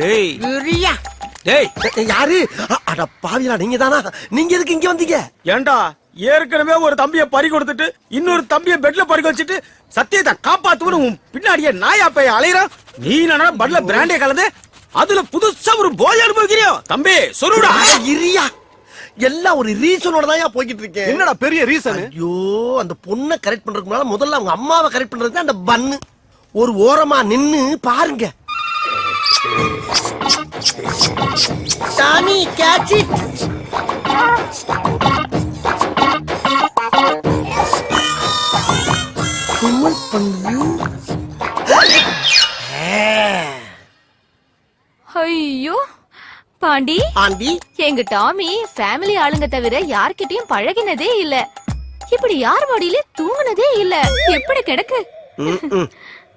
டேய். இரியா. டேய். யாரு? அட பாவியா நீங்க தானா நீங்க எதுக்கு இங்க வந்தீங்க? ஏன்டா ஏற்கனவே ஒரு தம்பிய பறி கொடுத்துட்டு இன்னொரு தம்பிய பெட்ல பறி வச்சுட்டு சத்தியத்தை காப்பாத்துவனு உன் பின்னாடியே நாயா பைய அலையறான் நீ என்னடா பட்ல பிராண்டே கலந்து அதுல புதுசா ஒரு போய் அனுபவிக்கிறியோ? தம்பி சொல்லுடா இரியா. எல்லாம் ஒரு ரீசனோட தான் போய்கிட்டு இருக்கேன். என்னடா பெரிய ரீசன் ஐயோ அந்த பொண்ணை கரெக்ட் பண்றதுக்கு முதல்ல அவங்க அம்மாவை கரெக்ட் பண்றது தான் அந்த பன்னு ஒரு ஓரமா நின்னு பாருங்க. சாமி கேட்ச் இட் கும்மல் பண்ணுது ஐயோ பாண்டி. ஆண்டி எங்க டாமி ஃபேமிலி ஆளுங்க தவிர யார்கிட்டயும் பழகினதே இல்ல. இப்படி யார் மடியில தூங்குனதே இல்ல. எப்படி கிடக்கு?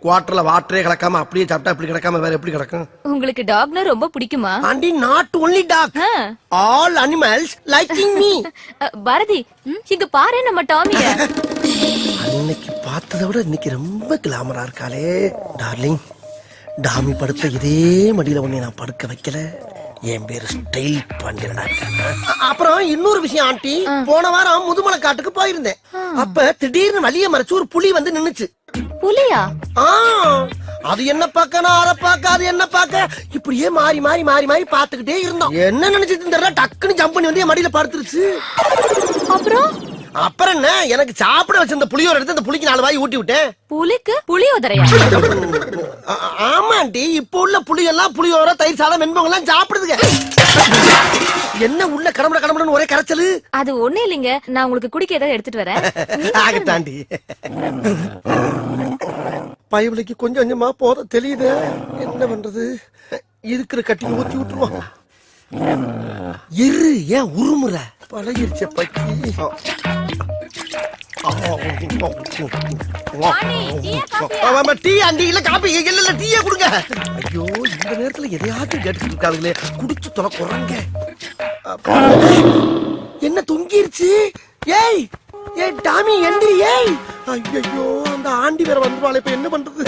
குவார்டர்ல வாட்டரே கிடக்காம அப்படியே சாப்பிட்டா இப்படி கிடக்காம வேற எப்படி கிடக்கும்? உங்களுக்கு டாக்னா ரொம்ப பிடிக்குமா? Aunty not only dog. All animals liking me Bharathi இங்க பாரு நம்ம டாமிய. அன்னைக்கு பார்த்ததை விட இன்னைக்கு ரொம்ப கிளாமரா இருக்காளே டார்லிங் டாமி படுத்த இதே மடியில உன்னை நான் படுக்க வைக்கல. என் பேரு ஸ்டைல் பாண்டியனா அப்புறம் இன்னொரு விஷயம் ஆண்டி போன வாரம் முதுமலை காட்டுக்கு போயிருந்தேன். அப்ப திடீர்னு வழிய மறைச்சு ஒரு புலி வந்து நின்னுச்சு. புலியா? ஆ அது என்ன பார்க்க? நான் அரை பார்க்க அது என்ன பார்க்க? இப்படியே மாறி மாறி மாறி மாறி பார்த்துக்கிட்டே இருந்தோம். என்ன நினைச்சிட்டு தெரியல டக்குன்னு ஜம்ப் பண்ணி வந்து என் மடியில படுத்துருச்சு. அப்புறம்? அப்புறம் என்ன? எனக்கு சாப்பிட வச்சிருந்த புளியோர எடுத்து அந்த புளிக்கு நாலு வாய் ஊட்டி விட்டேன். புலிக்கு புளியோதரையா? ஆமாண்டி இப்ப உள்ள புளி எல்லாம் புளியோர தயிர் சாதம் வெண்பொங்கல் எல்லாம் சாப்பிடுதுங்க. என்ன உள்ள கடம்பட கடம்படன்னு ஒரே கரைச்சலு? அது ஒண்ணு இல்லைங்க. நான் உங்களுக்கு குடிக்க ஏதாவது எடுத்துட்டு வரேன். ஆகட்டாண்டி. பயவலிக்கு கொஞ்சம் கொஞ்சமா போத தெரியுது. என்ன பண்றது? இருக்கிற கட்டி ஊத்தி விட்டுருவோம். இரு ஏன் உருமுற? பழகிருச்ச பக்கி. டீ அண்டி இல்ல காப்பி இல்ல இல்ல டீயே கொடுங்க. ஐயோ இந்த நேரத்துல எதையாச்சும் கேட்டுட்டு இருக்காங்களே குடிச்சு தொலை குறங்க என்ன தொங்கிருச்சு? ஏய் ஏய் டாமி எந்திரி ஏய். ஐயோ அந்த ஆண்டி வேற வந்துருவாளே இப்ப என்ன பண்றது?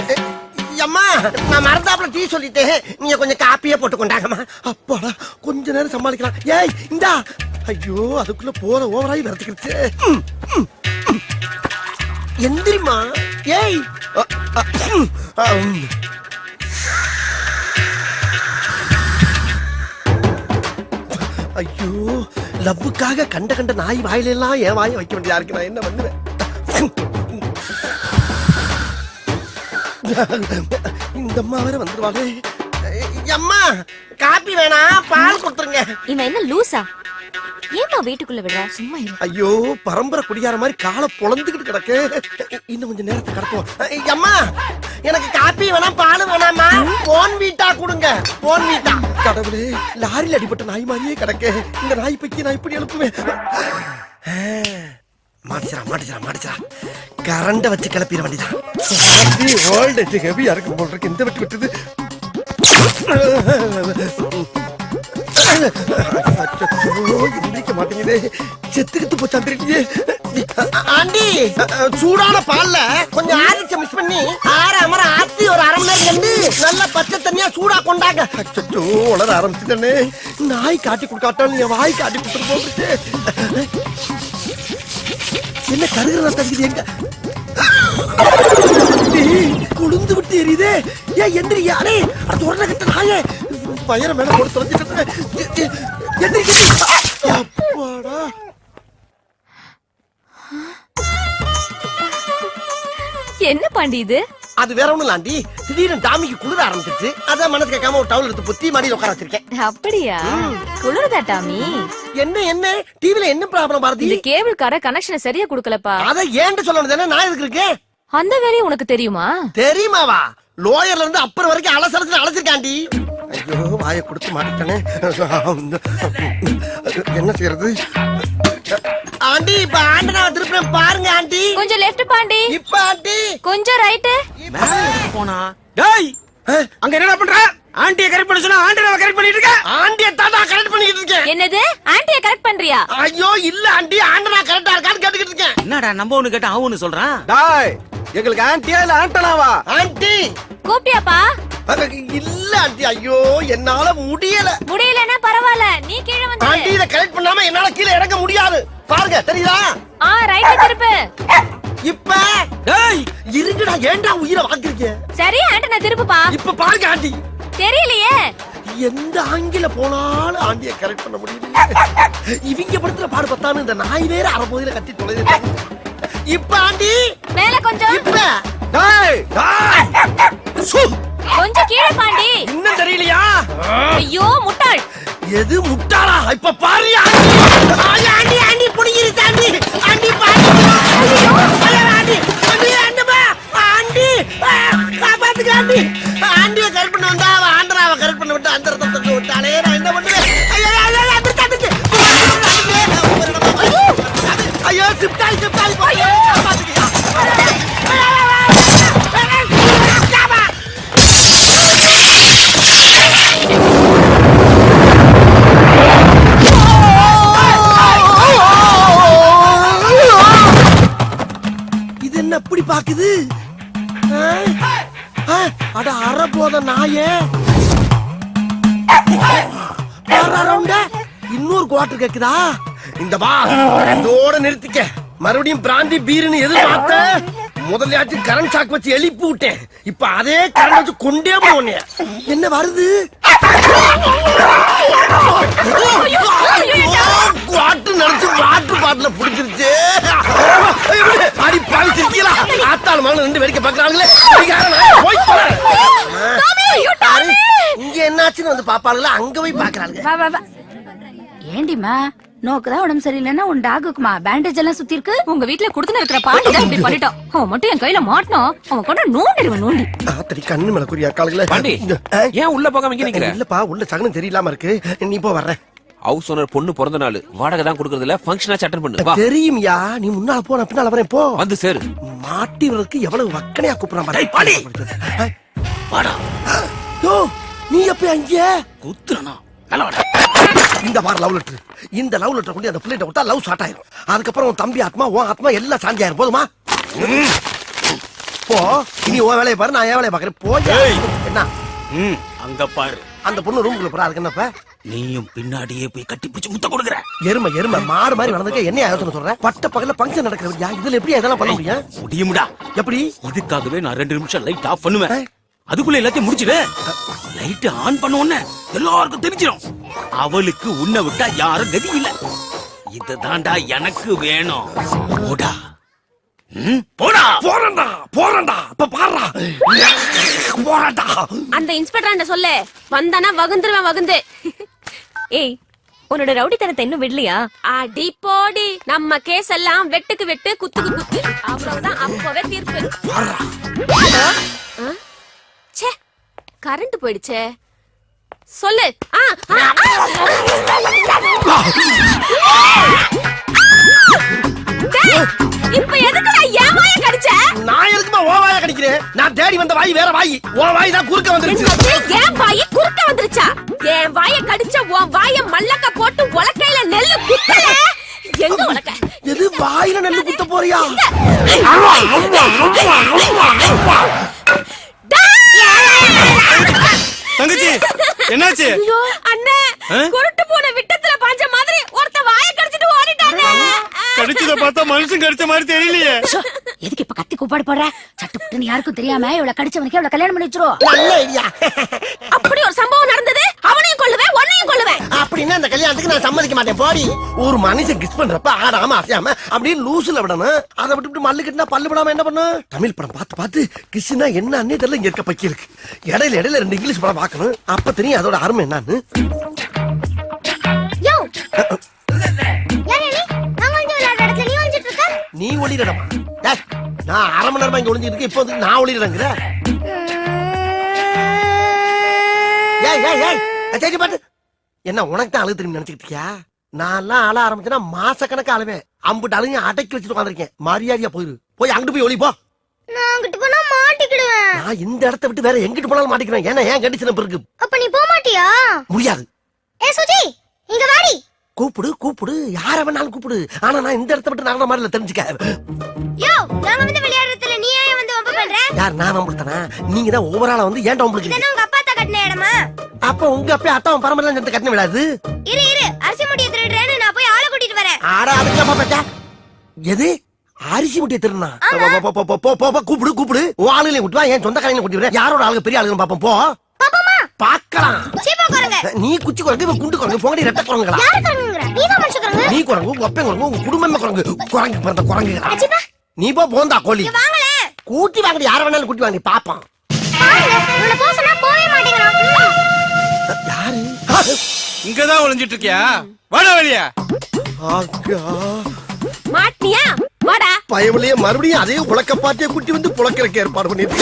அம்மா நான் மறந்தாப்புல டீ சொல்லிட்டேன். நீங்க கொஞ்சம் காப்பியே போட்டு கொண்டாங்கம்மா அப்பாடா கொஞ்ச நேரம் சமாளிக்கலாம். ஏய் இந்தா ஐயோ அதுக்குள்ள போற ஓவராய் வரத்துக்கிடுச்சு எந்திரிமா ஏய்! ஐயோ லவ்வுக்காக கண்ட கண்ட நாய் வாயில எல்லாம் என் வாயை வைக்க வேண்டியதா இருக்கு. நான் என்ன பண்ணுவேன்? இந்த அம்மா வேற வந்துருவாங்க அம்மா காப்பி வேணாம் பால் கொடுத்துருங்க. இவன் என்ன லூசா? ஏமா வீட்டுக்குள்ள விடுற? சும்மா இரு ஐயோ பரம்பரை குடியார மாதிரி காலை பொழந்துகிட்டு கிடக்கு. இன்னும் கொஞ்சம் நேரத்தை கடத்துவோம். அம்மா எனக்கு காப்பி வேணாம் பால் வேணாமா போன் வீட்டா கொடுங்க. போன் வீட்டா. கடவுளே லாரியில் அடிபட்ட நாய் மாதிரியே கிடக்கு. இந்த நாய் பக்கி நான் இப்படி எழுப்புவேன். மாட்டிச்சரா மாட்டிச்சரா மாட்டிச்சரா கரண்ட வச்சு கிளப்பிட வேண்டியதான் வேர்ல்டு ஹெவியா இருக்கு போல் இருக்கு. இந்த வெட்டு விட்டது. எந்திரிக்க மாட்டேங்குதே செத்துக்கிட்டு போச்சா திருட்டியே ஆண்டி சூடான பால்ல கொஞ்சம் ஆரிச்ச மிஸ் பண்ணி ஆற அமர ஆத்தி ஒரு அரை மணி நேரம் கண்டு நல்ல பச்சை தண்ணியா சூடா கொண்டாங்க. அச்சோ உளர ஆரம்பிச்சுட்டனே. நாய் காட்டி கொடுக்காட்டாலும் என் வாய் காட்டி கொடுத்துட்டு போகுது என்ன கருகிறதா தகுதி எங்க? கொழுந்து விட்டு எரியுதே. ஏன் எந்திரி யாரே அது உடனே கட்ட நாயே. பயிர மேல போட்டு தொலைஞ்சிட்டு என்ன பாண்டி இது? அது வேற ஒண்ணும் இல்லாண்டி. திடீர்னு டாமிக்கு குளிர ஆரம்பிச்சிருச்சு. அதான் மனசு கேட்காம ஒரு டவுல் எடுத்து புத்தி மாடியில் உட்கார வச்சிருக்கேன். அப்படியா? குளிருதா டாமி? என்ன என்ன? டிவில என்ன ப்ராப்ளம் பாரதி? இந்த கேபிள் கார கனெக்ஷனை சரியா குடுக்கலப்பா. அத ஏன்ட்டு சொல்லணும் தானே? நான் எதுக்கு இருக்கேன்? அந்த வேலையும் உனக்கு தெரியுமா? தெரியுமாவா? லோயர்ல இருந்து அப்புறம் வரைக்கும் அலசலத்துல அழைச்சிருக்காண்டி ஐயோ வாயை கொடுத்து மாட்டிட்டனே என்ன செய்யறது? ஆண்டி இப்ப ஆண்டனா திருப்பி பாருங்க ஆண்டி. கொஞ்சம் லெஃப்ட் பாண்டி இப்ப ஆண்டி. கொஞ்சம் ரைட்டு போனா. டேய் அங்க என்னடா பண்ற? ஆண்டிய கரெக்ட் பண்ண சொன்னா ஆண்டிய கரெக்ட் பண்ணிட்டு இருக்க ஆண்டிய தாத்தா கரெக்ட் பண்ணிக்கிட்டு இருக்கேன். என்னது? ஆன்ட்டிய கரெக்ட் பண்றியா? ஐயோ இல்ல ஆண்டி. ஆண்டனா கரெக்டா இருக்கான்னு கேட்டுக்கிட்டு இருக்கேன். என்னடா நம்ம ஒண்ணு கேட்டா அவனு சொல்றான்? டாய் எங்களுக்கு ஆன்ட்டியா இல்ல ஆண்டனாவா? ஆண்டி! கூப்பிட்டியாப்பா? இல்ல ஆண்டி ஐயோ என்னால முடியல. முடியலன்னா பரவாயில்ல. நீ கீழே வந்து ஆண்டி இத கரெக்ட் பண்ணாம என்னால கீழே இறங்க முடியாது. பாருங்க தெரியுதா? ஆ ரைட் திருப்பு. இப்ப டேய்! இருங்கடா ஏன்டா உயிரை வாங்குறீங்க? சரி ஆண்டனா திருப்புப்பா. இப்ப பாருங்க ஆண்டி. தெரியலையே. எந்த ஆங்கில போனாலும் ஆண்டிய கரெக்ட் பண்ண முடியல இவங்க படத்துல பாடு பத்தான்னு இந்த நாய் வேற அரைபோதில கட்டி தொலைது. இப்ப ஆண்டி மேல கொஞ்சம். இப்ப. டேய் டேய். சு. கொஞ்சம் கீழே பாண்டி. இன்னும் தெரியலையா? ஐயோ முட்டாள். எது முட்டாளா? இப்ப பாரு ஆண்டி. ஆண்டி ஆண்டி புடிங்கிருச்சு ஆண்டி ஆண்டி பாரு. ஆண்டி. ஆண்டி ஆண்டமா ஆண்டி ஆ, காப்பாத்துங்க ஆண்டி. ஆண்டிய கரெக்ட் பண்ண வந்தா அவ ஆண்டராவை கரெக்ட் பண்ண விட்டு அந்த ஐயோ சிப்டாய் சிப்டாய் இது என்ன இப்படி பாக்குது? ஆ? அட அற போத நாயே இன்னொரு குவாட்டர் கேக்குதா? இந்த பா இதோட நிறுத்திக்க. மறுபடியும் பிராந்தி பீருன்னு எதிர்பார்த்த முதலையாச்சும் கரண்ட் ஷாக் வச்சு எழுப்பி விட்டேன். இப்ப அதே கரண்ட் வச்சு கொண்டே போனேன் என்ன வருது? குவாட்டு நினைச்சு வாட்டர் பாட்டில புடிச்சிருச்சு. அடி பாவி சிரிக்கலா ஆத்தாள் மகன் ரெண்டு வேடிக்கை பாக்குறாங்களே போய் இங்க என்னாச்சுன்னு வந்து பாப்பாளுங்களா? அங்க போய் பாக்குறாளுங்க வா நோக்குதான் உடம்பு சரியில்லைன்னா உன் டாகுக்குமா பேண்டேஜ் எல்லாம் சுத்தி இருக்கு உங்க வீட்ல குடுத்துன இருக்கிற பாட்டி தான் இப்படி பண்ணிட்டோம். அவன் மட்டும் என் கையில மாட்டணும் அவன் கொண்டு நோண்டிடுவன் நோண்டி. ஆத்தடி கண்ணு மேல குறியா காலுங்களே பாண்டி ஏன் உள்ள போகாம இங்க நிக்கிற? இல்லப்பா உள்ள சகனம் தெரியலாம இருக்கு. நீ போ வர்ற ஹவுஸ் ஓனர் பொண்ணு பிறந்த நாள். வாடகை தான் கொடுக்கறது இல்ல ஃபங்க்ஷனா அட்டன் பண்ணு. வா. தெரியும்யா நீ முன்னால போ நான் பின்னால வரேன் போ. வந்து சேரு. மாட்டிவருக்கு எவ்வளவு வக்கனையா கூப்பிடுறான் பாரு. பாடி வாடா. யோ நீ எப்ப அங்க குத்துறனா? மேல வாடா. இந்த மாதிரி லவ் லெட்டர் இந்த லவ் லெட்டர் கொண்டு அந்த பிள்ளைகிட்ட விட்டா லவ் ஸ்டார்ட் ஆயிரும். அதுக்கப்புறம் உன் தம்பி ஆத்மா உன் ஆத்மா எல்லாம் சாந்தி ஆயிரும். போதுமா. போ. இனி உன் வேலையை பாரு நான் என் வேலையை பாக்குறேன் போய். என்ன? அங்க பாரு. அந்த பொண்ணு ரூமுக்குள்ள போறா அதுக்கு என்னப்ப நீயும் பின்னாடியே போய் கட்டி பிடிச்சு முத்த கொடுக்குற. எருமை எருமை மாடு மாதிரி வளர்ந்துக்க என்ன யோசனை சொல்ற? பட்ட பகல்ல பங்கன் நடக்கிறா இதுல எப்படி இதெல்லாம் பண்ண முடியும்? முடியும்டா. எப்படி? இதுக்காகவே நான் ரெண்டு நிமிஷம் லைட் ஆஃப் பண்ணுவேன். அதுக்குள்ள எல்லாத்தையும் முடிச்சிடு. லைட் ஆன் பண்ண உடனே எல்லாருக்கும் தெரிஞ்சிடும் அவளுக்கு உன்னை விட்டா யாரும் கதி இல்ல. இதுதான்டா எனக்கு வேணும். போடா. போடா. போறண்டா போறண்டா இப்ப பாடுறா போறண்டா அந்த இன்ஸ்பெக்டர் சொல்லு? வந்தானா வகுந்துருவேன் வகுந்து. ஏய் உன்னோட ரவுடித்தனத்தை இன்னும் விடலையா? அடி போடி. நம்ம கேஸ் எல்லாம் வெட்டுக்கு வெட்டு குத்துக்கு குத்து. அவ்வளவுதான் அப்பவே தீர்ப்பு. கரண்ட் போயிடுச்சே. சொல்லு. இப்ப எதுக்கு நான் ஏன் வாயை கடிச்ச? நான் எதுக்குமா ஓ வாய கடிக்கிறேன்? நான் தேடி வந்த வாய் வேற வாய். ஓ வாய் தான் குறுக்க வந்துருச்சு? என் வாய் குறுக்க வந்துருச்சா? என் வாய கடிச்ச உன் வாய மல்லக்க போட்டு உலக்கையில நெல்லு குத்தல. எங்க உலக்க? எது வாயில நெல்லு குத்த போறியா? தங்கச்சி என்னாச்சு? ஐயோ அண்ணே? குருட்டு பூனை விட்டத்துல பாஞ்ச மாதிரி ஒருத்த வாய கடிச்சிட்டு ஓடிட்டானே. கடிச்சத பார்த்தா மனுஷன் கடிச்ச மாதிரி தெரியலையே. எதுக்கு இப்ப கத்தி கூப்பாடு போடுற? சட்டு புட்டுன்னு யாருக்கும் தெரியாம இவ்வளவு கடிச்சவனுக்கு இவ்வளவு கல்யாணம் பண்ணி வச்சிருவோம். நல்ல ஐடியா அப்படி ஒரு சம்பவம் நடந்தது. அப்படின்னா அந்த கல்யாணத்துக்கு நான் சம்மதிக்க மாட்டேன். போடி ஒரு மனுஷன் கிஸ் பண்றப்ப ஆடாம அசையாம அப்படியே லூசுல விடணும். அதை விட்டுட்டு மல்லு கட்டினா பல்லு விடாம என்ன பண்ணும்? தமிழ் படம் பார்த்து பார்த்து கிஸ்னா என்ன அன்னே தெரியல இங்க இருக்க பக்கி இருக்கு. இடையில இடையில ரெண்டு இங்கிலீஷ் படம் பார்க்கணும். அப்ப தெரியும் அதோட அருமை என்னன்னு. நீ? ஒளிரடமா. டேய், நான் அரை மணி நேரமா இங்க ஒளிஞ்சிட்டு இருக்கேன். இப்போ வந்து நான் ஒளிரங்கிற. ஏய். ஏய் ஏய் சரி பாட்டு என்ன உனக்கு தான் அழுகு திரும்பி நினைச்சுக்கிட்டு இருக்கியா? நான் எல்லாம் அழ ஆரம்பிச்சேன்னா மாச கணக்கு அழுவேன். அம்புட்டு அழுங்க அடக்கி வச்சுட்டு உட்காந்துருக்கேன் மரியாதையா போயிரு. போய் அங்கிட்டு போய் ஒளி போ நான் அங்கிட்டு போனா மாட்டிக்கிடுவேன். நான் இந்த இடத்த விட்டு வேற எங்கிட்டு போனாலும் மாட்டிக்கிறேன். ஏன்னா ஏன் கண்டிச்சு இருக்கு அப்ப நீ போக மாட்டியா? முடியாது. ஏ சுஜி இங்க வாடி. கூப்பிடு கூப்பிடு. யார வேணாலும் கூப்பிடு. ஆனா நான் இந்த இடத்த விட்டு நகர மாதிரி இல்ல தெரிஞ்சுக்க. யோ நாங்க வந்து விளையாடுறதுல நீ ஏன் வந்து வம்பு பண்ற? யார் நான் வம்புடுத்தனா? நீங்க தான் ஓவரால வந்து உங்க அப்பா தான் கட்டின இடமா? அப்ப உங்க அப்பா அத்தான் பரம்பரைலாம் சேர்த்து கட்டின விடாது இரு இரு. அரிசி முடிய திருடுறேன்னு நான் போய் ஆளை கூட்டிட்டு வரேன். ஆடா அதுக்கு பச்சா? எது? அரிசி முட்டையை திருநா போ, போ, போ, போ, போ, போ, கூப்பிடு கூப்பிடு. உன் ஆளுகளை விட்டு வா. என் சொந்த கடையில கூட்டி வரேன் யாரோட ஆளுங்க? பெரிய ஆளுங்க பாப்போம்? போ பாக்கலாம் சீப்பா குரங்க. நீ குச்சி குரங்கு இவன் குண்டு குரங்கு போங்கடி ரெட்ட குரங்குகளா நீ குரங்கு. நீ குரங்கு உங்க குரங்கு குடும்பமே குரங்கு. குரங்கு பிறந்த அச்சிப்பா நீ போ போந்தா கோழி. கூட்டி வாங்கடி யார வேணாலும் கூட்டி வாங்கடி பாப்பான். இங்கதான் ஒளிஞ்சிட்டு இருக்கியா வாடா வெளியா. ஆகா மாட்டியா வாடா. பயவுலயே மறுபடியும் அதே புழக்க பாட்டிய குட்டி வந்து புழக்கிறக்கு ஏற்பாடு பண்ணிட்டு!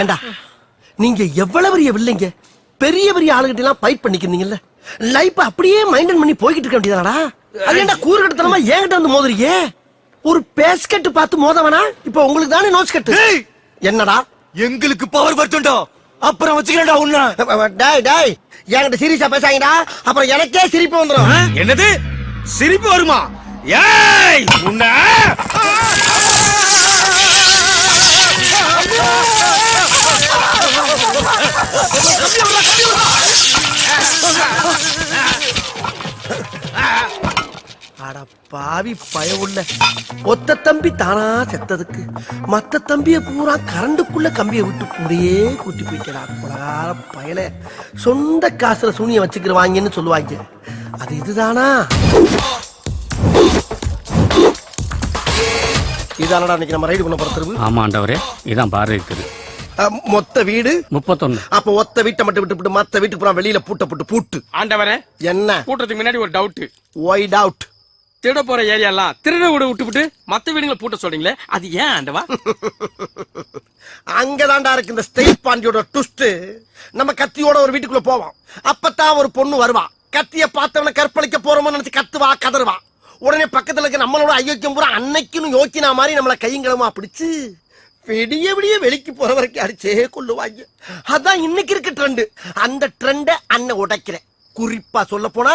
ஏண்டா நீங்க எவ்வளவு பெரிய வில்லைங்க? பெரிய பெரிய ஆளுகிட்ட எல்லாம் ஃபைட் பண்ணிக்கிறீங்கல்ல? லைஃப் அப்படியே மைண்டன் பண்ணி போய்கிட்டு இருக்க வேண்டியதாடா அது ஏன்டா கூறுகட்டத்தனமா ஏன்கிட்ட வந்து மோதுறீங்க? ஒரு பேஸ்கெட் பார்த்து மோத வேணா இப்ப உங்களுக்கு தானே நோஸ் கட்டு என்னடா? எங்களுக்கு பவர் வரட்டும்டா. அப்புறம் வச்சுக்கிறேன்டா உன்ன. டேய் டேய் என்கிட்ட சீரியஸா பேசாங்கடா அப்புறம் எனக்கே சிரிப்பு வந்துடும் என்னது? சிரிப்பு வருமா? ஏய் உன்ன? அட பாவி பயவுள்ள. ஒத்த தம்பி தானா செத்ததுக்கு. மத்த தம்பிய பூரா கரண்டுக்குள்ள கம்பியை விட்டு கூடயே கூட்டி போய்க்கடா குலகார பயல. சொந்த காசுல சூனிய வச்சுக்கிறவாங்கன்னு சொல்லுவாங்க. அது இதுதானா? இதானடா இன்னைக்கு நம்ம ரைடு பண்ண போற தெருவு? ஆமா ஆண்டவரே இதான் பாரு இருக்குது அஹ், மொத்த வீடு? முப்பத்தொன்னு. அப்ப ஒத்த வீட்டை மட்டும் விட்டு மத்த வீட்டுக்கு பூரா வெளியில பூட்ட போட்டு பூட்டு. ஆண்டவரே என்ன? கூட்டத்துக்கு முன்னாடி ஒரு டவுட் ஒயிட் அவுட் திருட போற ஏரியாலாம் திருட விட விட்டுவிட்டு மத்த வீடுங்களை பூட்ட சொல்றீங்களே அது ஏன் ஆண்டவா? அங்கதான்டா இருக்கு இந்த ஸ்டேட் பாண்டியோட ட்விஸ்ட் நம்ம கத்தியோட ஒரு வீட்டுக்குள்ள போவோம். அப்பதான் ஒரு பொண்ணு வருவா. கத்திய பார்த்தவன கற்பழிக்க போறோமோ நினைச்சு கத்துவா கதறுவா. உடனே பக்கத்துல இருக்க நம்மளோட ஐயோக்கியம் பூரா அன்னைக்குன்னு யோக்கினா மாதிரி நம்மள கையங்களமா பிடிச்சு. விடிய விடிய வெளிக்கு போற வரைக்கும் அடிச்சே கொள்ளுவாங்க. அதான் இன்னைக்கு இருக்க ட்ரெண்ட் அந்த ட்ரெண்ட அண்ணன் உடைக்கிறேன். குறிப்பா சொல்ல போனா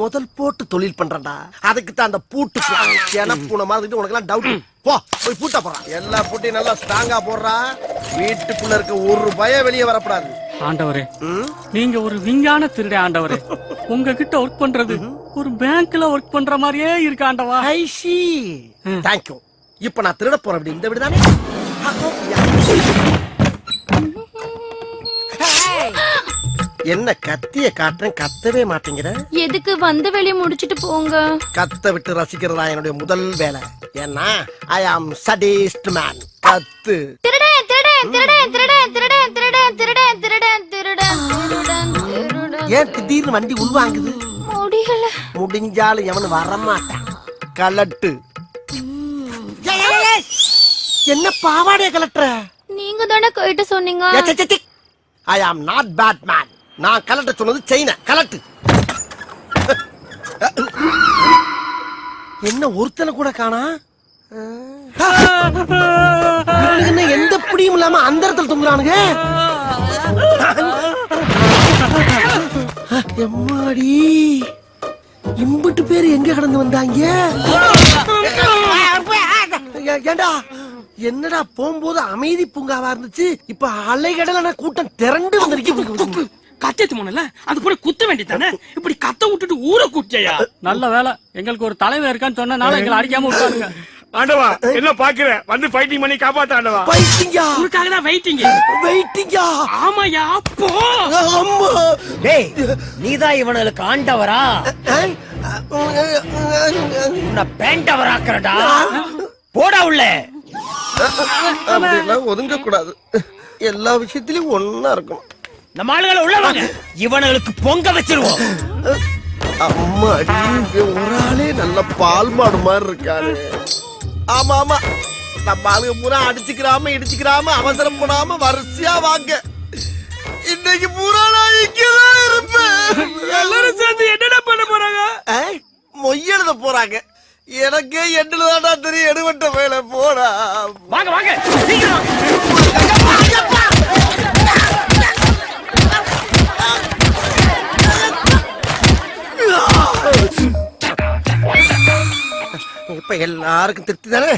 முதல் போட்டு தொழில் பண்றேன்டா. அதுக்கு தான் அந்த பூட்டு பூனை மாதிரி உனக்கு எல்லாம் டவுட் போ போய் பூட்ட போறான் எல்லா பூட்டையும் நல்லா ஸ்ட்ராங்கா போடுறா. வீட்டுக்குள்ள இருக்க ஒரு பயம் வெளியே வரக்கூடாது. ஆண்டவரே நீங்க ஒரு விஞ்ஞான திருடே ஆண்டவரே. உங்ககிட்ட ஒர்க் பண்றது ஒரு பேங்க்ல ஒர்க் பண்ற மாதிரியே இருக்கு ஆண்டவா. ஐ சி தேங்க்யூ இப்ப நான் திருட போறேன் அப்படி இந்த வீடு தானே என்ன கத்திய காட்டுறேன் கத்தவே மாட்டேங்கிற? எதுக்கு வந்த வேலையை முடிச்சிட்டு போங்க? கத்த விட்டு ரசிக்கிறதா என்னுடைய முதல் வேலை. ஏன்னா ஐ ஆம் சடிஸ்ட் மேன் கத்து. திருடன் திருடன் திருடன் திருடன் திருடன். ஏன் திடீர்னு வண்டி உள்வாங்குது? முடியல. முடிஞ்சாலும் எவனு வரமாட்டான். கலட்டு. என்ன பாவாடைய கலட்டுற? நீங்க தானே கேட்டு சொன்னீங்க. ஐ ஆம் நாட் பேட் மேன் நான் கலட்ட சொன்னது செயின. கலட்டு. என்ன ஒருத்தனை கூட காணா? என்ன எந்த பிடியும் இல்லாம அந்த இடத்துல தொங்குறானுங்க? எம்மாடி? இம்புட்டு பேர் எங்க கடந்து வந்தாங்க? ஏண்டா? என்னடா போகும்போது அமைதி பூங்காவா இருந்துச்சு? இப்ப அலைகடலான கூட்டம் திரண்டு வந்திருக்கு. கத்தத்து போனல அது கூட குத்த வேண்டியதானே இப்படி கத்த விட்டுட்டு ஊரை கூட்டியா? நல்ல வேலை. எங்களுக்கு ஒரு தலைவர் இருக்கான்னு சொன்னனால எங்களை அடிக்காம விட்டாருங்க ஆண்டவா என்ன பாக்குற வந்து ஃபைட்டிங் பண்ணி காப்பாத்த ஆண்டவா. பைத்தியா உனக்காக தான் வெயிட்டிங் வெயிட்டிங்கா ஆமாயா போ அம்மா. டேய் நீதான் இவனுக்கு ஆண்டவரா? உன்னை பேண்டவராக்குறடா. போடா உள்ள. அப்படியெல்லாம் ஒதுங்க கூடாது எல்லா விஷயத்திலயும் ஒன்னா இருக்கும் நம்ம ஆளுகளை உள்ள வாங்க. இவனுக்கு பொங்க வச்சிருவோம். இவன் ஒரு ஆளே நல்ல பால் மாடு மாதிரி இருக்காரு ஆமா ஆமா. நம்ம ஆளுங்க பூரா அடிச்சுக்கிறாம இடிச்சுக்கிறாம அவசரம் போடாம வரிசையா வாங்க. இன்னைக்கு பூரா நான் இங்கதான் இருப்பேன். எல்லாரும் சேர்ந்து என்னடா பண்ண போறாங்க? மொய் எழுத போறாங்க. எனக்கே தான்டா தெரியும் எடுவட்ட மேல போடா. வாங்க வாங்க. இப்ப எல்லாருக்கும் திருப்தி தானே?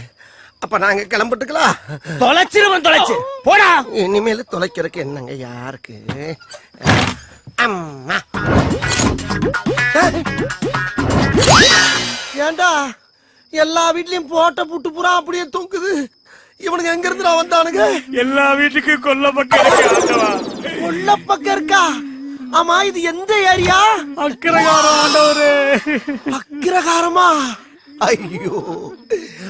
அப்ப நாங்க கிளம்பிட்டுக்கலாம். தொலைச்சிருவன் தொலைச்சு. போடா. இனிமேல தொலைக்கிறதுக்கு என்னங்க யாருக்கு? அம்மா. ஏண்டா? எல்லா வீட்லயும் போட்ட புட்டு புறா அப்படியே தூக்குது இவனுங்க எங்க இருந்து வந்தானுங்க? எல்லா வீட்டுக்கும் கொல்ல பக்கம் இருக்கு ஆண்டவா உள்ள பக்கம் இருக்கா? ஆமா இது எந்த ஏரியா? அக்கரகாரம் ஆண்டவரே. அக்கிரகாரமா? ஐயோ.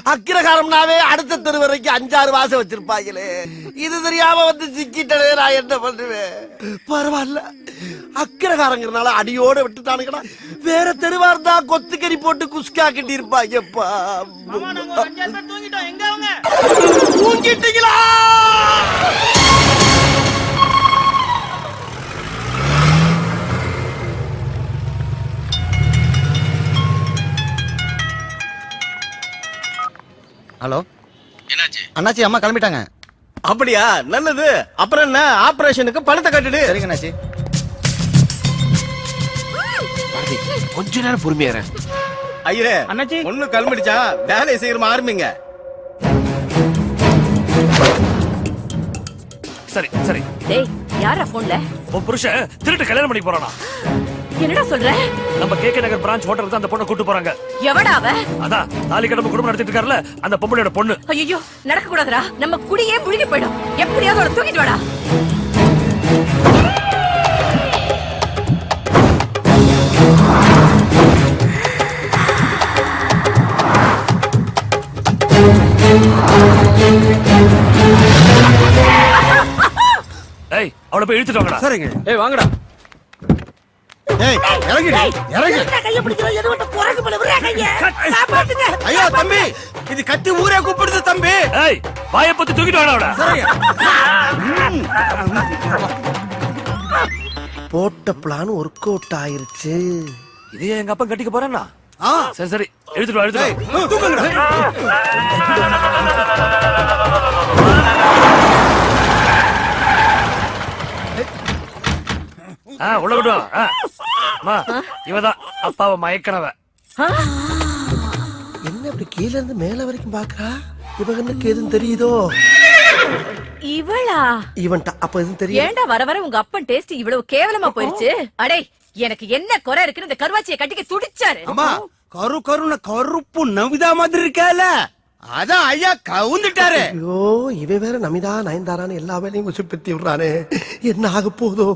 அக்கிரகாரம்னாவே அடுத்த தெரு வரைக்கும் அஞ்சாறு வாசம் வச்சிருப்பாங்களே. இது தெரியாம வந்து சிக்கிட்டனே நான் என்ன பண்ணுவேன்? பரவாயில்ல. அக்கிரகாரங்கிறனால அடியோட விட்டுட்டானுங்கடா. வேற தெருவா இருந்தா கொத்துக்கறி போட்டு குஸ்கா கட்டி இருப்பாங்கப்பா தூங்கிட்டீங்களா? ஹலோ. என்னாச்சு? அண்ணாச்சி அம்மா கிளம்பிட்டாங்க. அப்படியா? நல்லது. அப்புறம் என்ன? ஆபரேஷனுக்கு பணத்தை கட்டுடு. சரிங்க அண்ணாச்சி. கொஞ்ச நேரம் பொறுமையா இரு. ஐயரே அண்ணாச்சி. ஒண்ணு கிளம்பிடுச்சா? வேலையை சீக்கிரமா ஆரம்பிங்க சரி சரி. டேய் யாரா போன்ல உன் புருஷன் திருட்டு கல்யாணம் பண்ணி போறானா. என்னடா சொல்ற? நம்ம கே கே நகர் பிரான்ச் ஹோட்டலுக்கு தான் அந்த பொண்ணை கூட்டு போறாங்க. எவடா அவ? அதான் தாலி கடமை குடும்பம் நடத்திட்டு இருக்காருல்ல அந்த பொம்பளையோட பொண்ணு. ஐயோ நடக்க கூடாதுடா நம்ம குடியே முழுகி போயிடும். எப்படியாவது அவளை தூக்கிட்டு வாடா. ஏய் அவளை போய் இழுத்துட்டு வாங்கடா. சரிங்க. ஏய் வாங்கடா. ஏய் இறங்கிடு இறங்கு கைய பிடிக்கிற? எதுவட்ட குரங்கு மேல விடுறா கைய? காப்பாத்துங்க. ஐயோ தம்பி இது கத்தி ஊரே கூப்பிடுது தம்பி. ஏய் வாயை பத்தி தூக்கிட்டு வாடா போட்ட பிளான் ஒர்க் அவுட் ஆயிருச்சு. இதையே எங்க அப்பா கட்டிக்க போறானா ஆ. சரி சரி. எடுத்துட்டு வா எடுத்துட்டு. தூக்குங்கடா ஆ உள்ள விட்டு வா. ஆ. அம்மா இவதான் அப்பாவை மயக்கனவ. என்ன இப்படி கீழ இருந்து மேல வரைக்கும் பாக்குறா இவனுக்கு எதுவும் தெரியுதோ? இவளா? இவன்ட்ட அப்ப எதுவும் தெரியும் ஏன்டா வர வர உங்க அப்பன் டேஸ்ட் இவ்வளவு கேவலமா போயிருச்சு? அடே எனக்கு என்ன குறை இருக்குன்னு இந்த கருவாச்சியை கட்டிக்க துடிச்சாரு. அம்மா கரு கருன கருப்பு நவிதா மாதிரி இருக்கால. அதான் ஐயா கவுந்துட்டாரு. ஐயோ இவன் வேற நமிதா நயன்தாரான்னு எல்லா வேலையும் உசுப்பத்தி விடுறானே. என்ன ஆக போதோ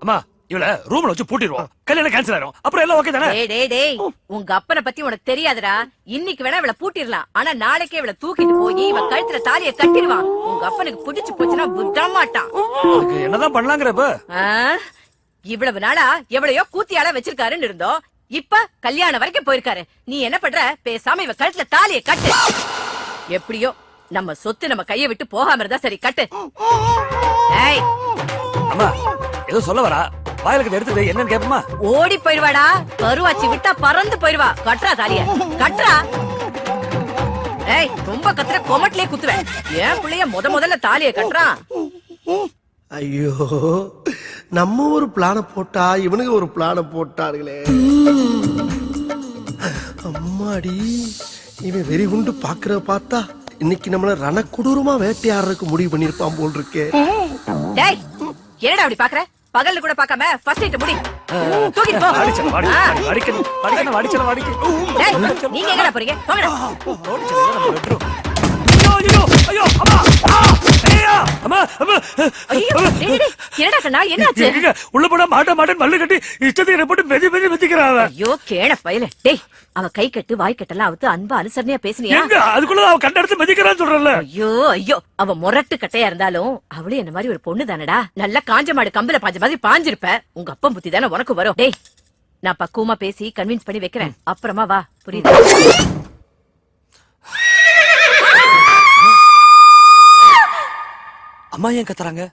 அம்மா இவள ரூம்ல வச்சு பூட்டிடுவோம். கல்யாணம் கேன்சல் ஆயிரும். அப்புறம் எல்லாம் ஓகே தானே? டேய் டேய் டேய் உங்க அப்பனை பத்தி உனக்கு தெரியாதுடா. இன்னைக்கு வேணா இவள பூட்டிடலாம். ஆனா நாளைக்கே இவள தூக்கிட்டு போய் இவ கழுத்துல தாலிய கட்டிடுவான். உங்க அப்பனுக்கு பிடிச்சு போச்சுன்னா விட மாட்டான். அதுக்கு என்னதான் பண்ணலாங்கிறப்ப? இவ்வளவு நாளா எவ்வளையோ கூத்தியால வச்சிருக்காருன்னு இருந்தோம். இப்ப கல்யாணம் வரைக்கும் போயிருக்காரு. நீ என்ன பண்ற? பேசாம இவ கழுத்துல தாலிய கட்டு. எப்படியோ நம்ம சொத்து நம்ம கைய விட்டு போகாம இருந்தா சரி கட்டு. ஏய் அம்மா ஏதோ சொல்ல வரா? வாயிலுக்கு எடுத்துட்டு என்னன்னு கேப்பமா? ஓடி போயிருவாடா கருவாச்சி விட்டா பறந்து போயிருவா கட்டுறா தாலிய. கட்டுறா. ஏய் ரொம்ப கத்துற கொமட்டிலே குத்துவேன். ஏன் புள்ளைய முத முதல்ல தாலிய கட்டுறான் ஐயோ நம்ம ஒரு பிளான போட்டா இவனுங்க ஒரு பிளான போட்டானுங்களே அம்மாடி இவன் வெறி உண்டு பாக்குற பார்த்தா இன்னைக்கு நம்மள ரணக்கொடூரமா வேட்டையாடுறதுக்கு முடிவு பண்ணிருப்பான் போல் இருக்கே. டேய் என்னடா அப்படி பாக்குற? பகல்ல கூட பார்க்காம ஃபர்ஸ்ட் நைட் முடி தூக்கிட்டு போ அடிச்சல வாடி. அடிக்கணும் அடிக்கணும் அடிச்சல நீங்க எங்கடா போறீங்க போங்கடா ஐயோ ஐயோ ஐயோ அம்மா ஆ! ஐயா! அம்மா அம்மா. ஐயோ டேய், டேய், டேய், என்னடா கண்ணா என்னாச்சு எங்க உள்ள போனா மாட்ட மாட்டேன் மல்லு கட்டி இஷ்டத்துக்கு என்ன போட்டு மெதி மெதி மெதிக்கிறான் அவன். ஐயோ கேட பயல. டேய் அவ கை கட்டு வாய் கட்டெல்லாம் அவுத்து அன்பா அனுசரணையா பேசுனியா? எங்க? அதுக்குள்ள அவன் கண்ட எடுத்து மெதிக்கிறான்னு சொல்றல ஐயோ ஐயோ அவ முரட்டு கட்டையா இருந்தாலும் அவளும் என்ன மாதிரி ஒரு பொண்ணு தானடா? நல்லா காஞ்ச மாடு கம்பல பாஞ்ச மாதிரி பாஞ்சிருப்ப. உங்க அப்பன் புத்தி தானே உனக்கு வரும். டேய் நான் பக்குவமா பேசி கன்வின்ஸ் பண்ணி வைக்கிறேன். அப்புறமா வா புரியுதா? அம்மா ஏன் கத்துறாங்க?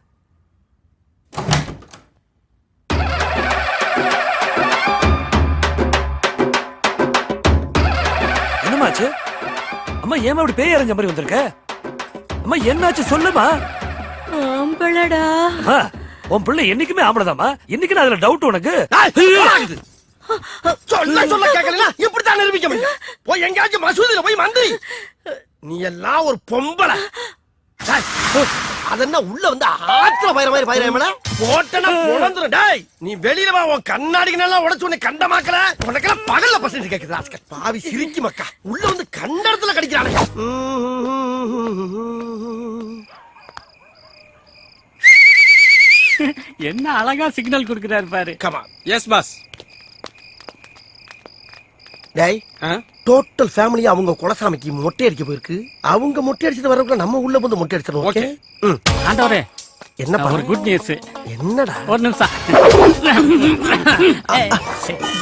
என்னமாச்சு அம்மா ஏமா அப்படி பேய் அரைஞ்ச மாதிரி வந்திருக்க? அம்மா என்னாச்சு? சொல்லுமா ஆம்பளடா. அம்மா, உன் பிள்ளை என்னைக்குமே ஆம்பளதாமா இன்னைக்கு நான் அதுல டவுட் உனக்கு. சொல்ல சொல்ல கேட்கல இப்படித்தான் நிரூபிக்க முடியும். போய் எங்கேயாச்சும் மசூதியில போய் மந்திரி. நீ எல்லாம் ஒரு பொம்பளை. டேய், அதென்ன உள்ள வந்து ஆத்திர பயிர மாதிரி பயிரமல போட்டனா பொழந்துரும் டேய் நீ வெளியில வா உன் கண்ணாடிக்கு நல்லா உடைச்சு உன்னை கண்டமாக்கல. உனக்கெல்லாம் பகல்ல பசங்க கேக்குது ராஸ்கல். பாவி சிரிக்கி மக்கா. உள்ள வந்து கண்ட இடத்துல கடிக்கிறானே. என்ன அழகா சிக்னல் கொடுக்கறாரு பாரு. கமா எஸ் பாஸ் டேய் டோட்டல் ஃபேமிலி அவங்க குலசாமிக்கு மொட்டை அடிக்க போயிருக்கு. அவங்க மொட்டை அடிச்சது வரக்குள்ள நம்ம உள்ள வந்து மொட்டை அடிச்சிடணும் ஓகே. ஆண்டவரே என்ன ஒரு குட் நியூஸ் என்னடா? ஒரு நிமிஷம்.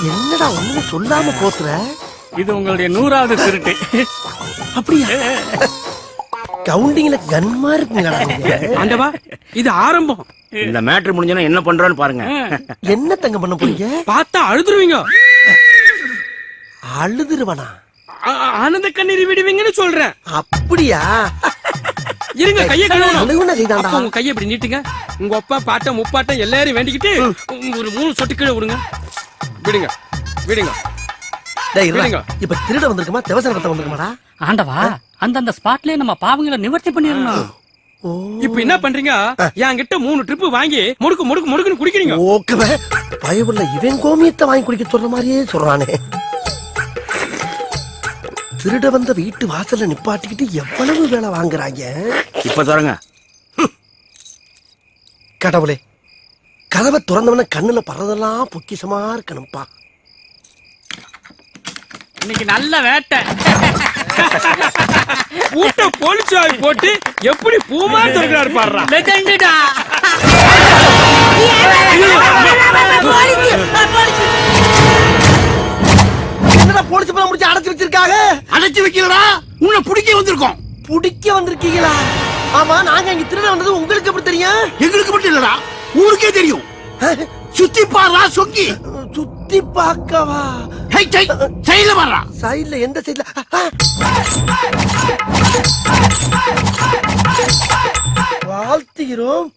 என்னடா ஒண்ணுமே சொல்லாம போத்துற இது உங்களுடைய நூறாவது திருட்டு. அப்படியா? கவுண்டிங்ல கன்மா இருக்குங்களா நீங்க? ஆண்டவா இது ஆரம்பம். இந்த மேட்ரு முடிஞ்சனா என்ன பண்றோம்னு பாருங்க. என்ன தங்க பண்ண போறீங்க? பார்த்தா அழுதுருவீங்க. அழுதுருவனா? ஆனந்த கண்ணீர் விடுவீங்கன்னு சொல்றேன். அப்படியா? இருங்க கைய கழுவணும். உங்க கையை இப்படி நீட்டுங்க. உங்க அப்பா பாட்டம் முப்பாட்டம் எல்லாரையும் வேண்டிக்கிட்டு ஒரு மூணு சொட்டு கீழே விடுங்க. விடுங்க விடுங்க. இப்ப திருட வந்திருக்குமா? தேவசன கத்த வந்திருக்குமாடா? ஆண்டவா அந்தந்த ஸ்பாட்லயே நம்ம பாவங்களை நிவர்த்தி பண்ணிடணும். ஓ. இப்ப என்ன பண்றீங்க? என்கிட்ட மூணு ட்ரிப் வாங்கி முடுக்கு முடுக்கு முடுக்குன்னு குடிக்கிறீங்க. ஓகே பயவுள்ள இவன் கோமியத்தை வாங்கி குடிக்க சொல்ற மாதிரியே சொல்றானே. திருட வந்த வீட்டு வாசல்ல நிப்பாட்டிக்கிட்டு எவ்வளவு வேலை வாங்குறாங்க? இப்ப தரங்க. கடவுளே கதவை திறந்தவன கண்ணுல பறதெல்லாம் பொக்கிஷமா இருக்கணும்ப்பா இன்னைக்கு நல்ல வேட்டை. பூட்ட போலீஸ் ஆகி போட்டு எப்படி பூமா திறக்கிறாரு பாடுறா லெஜெண்டுடா என்னடா போலீஸ் பணம் முடிச்சு அடைச்சு வச்சிருக்காங்க? அடைச்சு வைக்கலடா. உன்னை பிடிக்க வந்திருக்கோம். புடிக்க வந்திருக்கீங்களா? ஆமா நாங்க இங்க திருட வந்தது உங்களுக்கு எப்படி தெரியும்? எங்களுக்கு மட்டும் இல்லடா. ஊருக்கே தெரியும். சுத்தி பாடுறா சொக்கி. சுத்தி பார்க்கவா? ஹை சை சைடுல வர்றா சைடுல எந்த சைடுல? வாழ்த்துகிறோம்.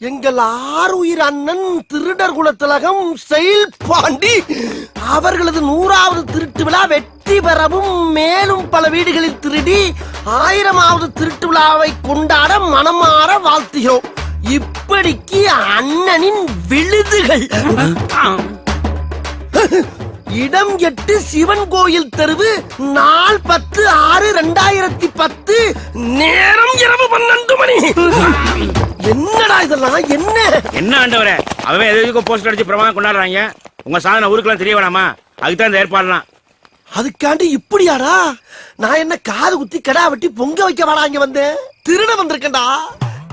எங்கள் ஆறுயிர் அண்ணன் திருடர் குலத்திலகம் செயல் பாண்டி. அவர்களது நூறாவது திருட்டு விழா வெற்றி பெறவும் மேலும் பல வீடுகளில் திருடி ஆயிரமாவது திருட்டு விழாவை கொண்டாட மனமாற வாழ்த்துகிறோம். இப்படிக்கு அண்ணனின் விழுதுகள். இடம் எட்டு சிவன் கோயில் தெருவு நாள் பத்து ஆறு ரெண்டாயிரத்தி பத்து நேரம் இரவு பன்னெண்டு மணி. என்னடா இதெல்லாம்? என்ன? என்ன ஆண்டவரே? அவன் எதுக்கும் போஸ்டர் அடிச்சு பிரமாதம் கொண்டாடுறாங்க. உங்க சாதனை ஊருக்குலாம் தெரிய வேணாமா? அதுக்கு தான் இந்த ஏற்பாடுலாம். அதுக்காண்டி இப்படியாடா? நான் என்ன காது குத்தி கடா வெட்டி பொங்க வைக்க வாடா இங்க வந்தேன் திருட வந்திருக்கேன்டா.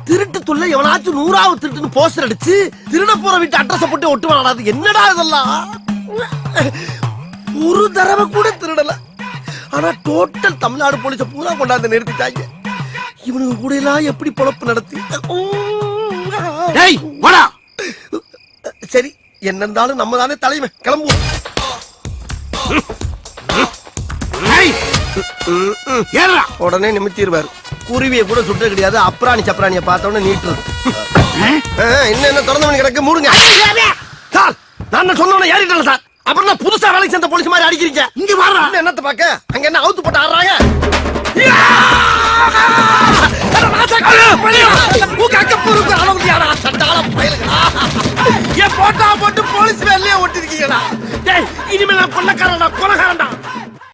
திருட்டு துள்ள எவனாச்சும் நூறாவது திருட்டுன்னு போஸ்டர் அடிச்சு திருட போற வீட்டு அட்ரஸ் போட்டு ஒட்டுவாடா அது என்னடா இதெல்லாம்? ஒரு தடவை கூட திருடல. ஆனா டோட்டல் தமிழ்நாடு போலீஸ பூரா கொண்டாந்து நிறுத்திட்டாங்க. இவனுக்கு கூட எல்லாம் எப்படி பொழப்பு நடத்தி? சரி என்ன இருந்தாலும் நம்ம தானே தலைமை கிளம்புவோம். உடனே நிமித்திடுவாரு. குருவியை கூட சுட்டு கிடையாது. அப்ராணி சப்ராணிய பார்த்தவொடனே நீட்டுறது. இன்னும் என்ன திறந்த மணி கிடக்கு? மூடுங்க. சார் நான் சொன்னவன ஏறிட்டல சார். அப்புறம் நான் புதுசா வேலைக்கு சேர்ந்த போலீஸ் மாதிரி அடிக்கிறீங்க. இங்க இன்னும் என்னத்த பாக்க அங்க என்ன அவுத்து போட்டு ஆடுறாங்க? உங்க அக்கா பொறுப்பு அளவுலையாடா, சண்டாள பயலுங்களா. என் போட்டா போட்டு போலீஸ் வேலையே ஒட்டிருக்கீங்கடா டேய் இனிமே நான் கொள்ளக்காரன்டா கொலகாரன்டா